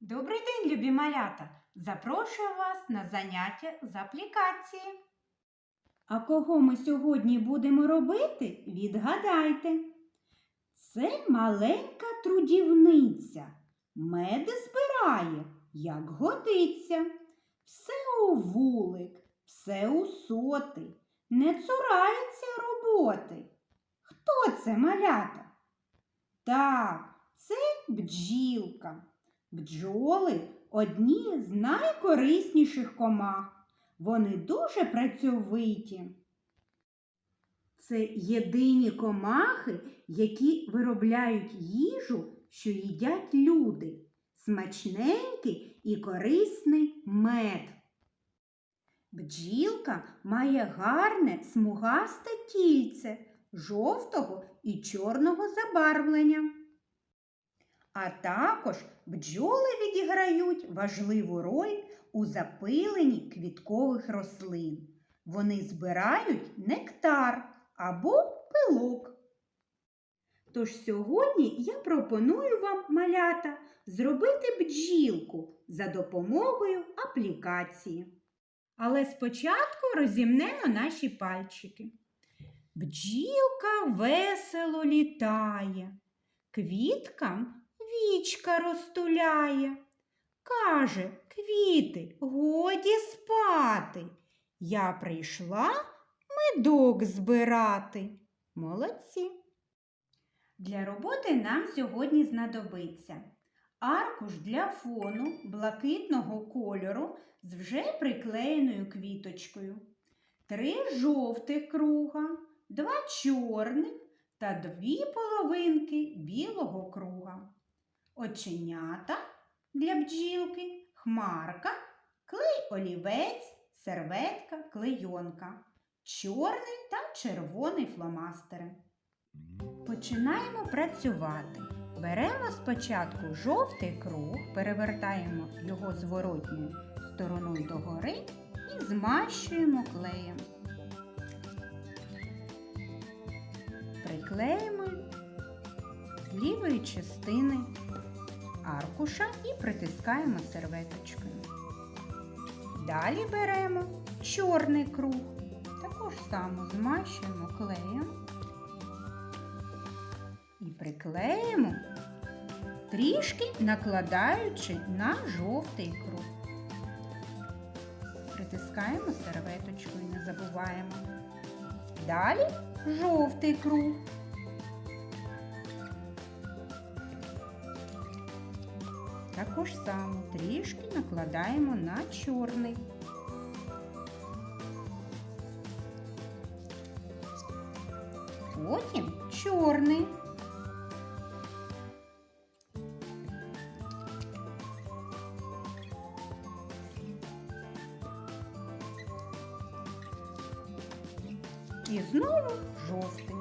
Добрий день, любі малята! Запрошую вас на заняття з аплікації. А кого ми сьогодні будемо робити, відгадайте. Це маленька трудівниця. Мед збирає, як годиться. Все у вулик, все у соти, не цурається роботи. Хто це малята? Так, це бджілка. Бджоли одні з найкорисніших комах. Вони дуже працьовиті. Це єдині комахи, які виробляють їжу, що їдять люди. Смачненький і корисний мед. Бджілка має гарне смугасте тільце жовтого і чорного забарвлення. А також бджоли відіграють важливу роль у запиленні квіткових рослин. Вони збирають нектар або пилок. Тож сьогодні я пропоную вам, малята, зробити бджілку за допомогою аплікації. Але спочатку розімнемо наші пальчики. Бджілка весело літає, квіткам вічка розтуляє. Каже, квіти, годі спати. Я прийшла медок збирати. Молодці. Для роботи нам сьогодні знадобиться аркуш для фону блакитного кольору з вже приклеєною квіточкою, три жовтих круга, два чорних та дві половинки білого круга, оченята для бджілки, хмарка, клей олівець, серветка, клейонка, чорний та червоний фломастери. Починаємо працювати. Беремо спочатку жовтий круг, перевертаємо його зворотньою стороною догори і змащуємо клеєм. Приклеїмо з лівої частини аркуша і притискаємо серветочкою. Далі беремо чорний круг, також само змащуємо клеєм і приклеїмо, трішки накладаючи на жовтий круг. Притискаємо серветочкою, не забуваємо. Далі жовтий круг. Також само трішки накладаємо на чорний. Потім чорний. І знову жовтий.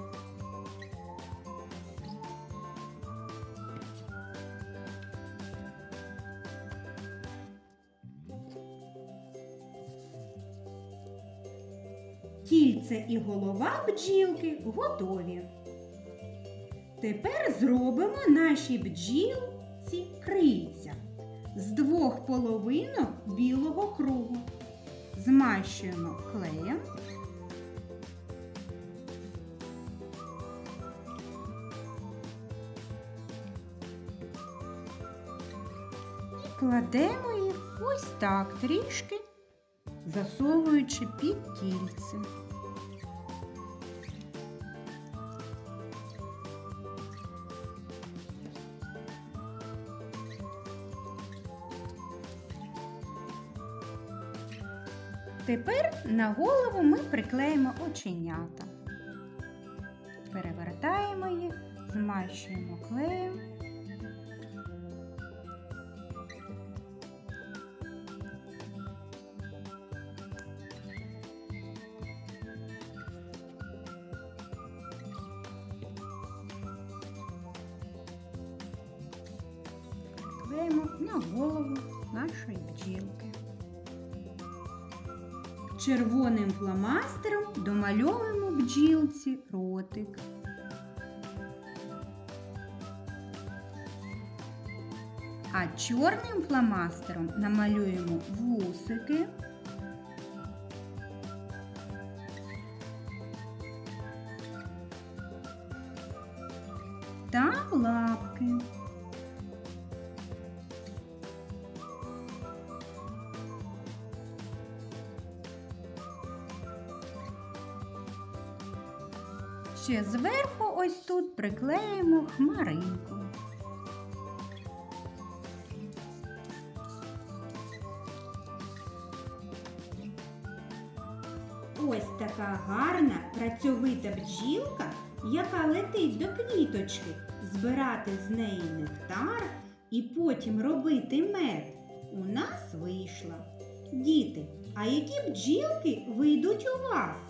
Кільце і голова бджілки готові. Тепер зробимо нашій бджілці крильця з двох половинок білого кругу. Змащуємо клеєм. Кладемо їх ось так трішки, засовуючи під кільце. Тепер на голову ми приклеїмо оченята. Перевертаємо їх, змащуємо клеєм. Клеїмо на голову нашої бджілки. Червоним фломастером домальовуємо бджілці ротик. А чорним фломастером намалюємо вусики. Та лапки. Ще зверху ось тут приклеїмо хмаринку. Ось така гарна працьовита бджілка, яка летить до квіточки, збирати з неї нектар і потім робити мед, у нас вийшла. Діти, а які бджілки вийдуть у вас?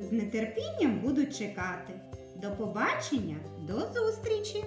З нетерпінням буду чекати. До побачення, до зустрічі!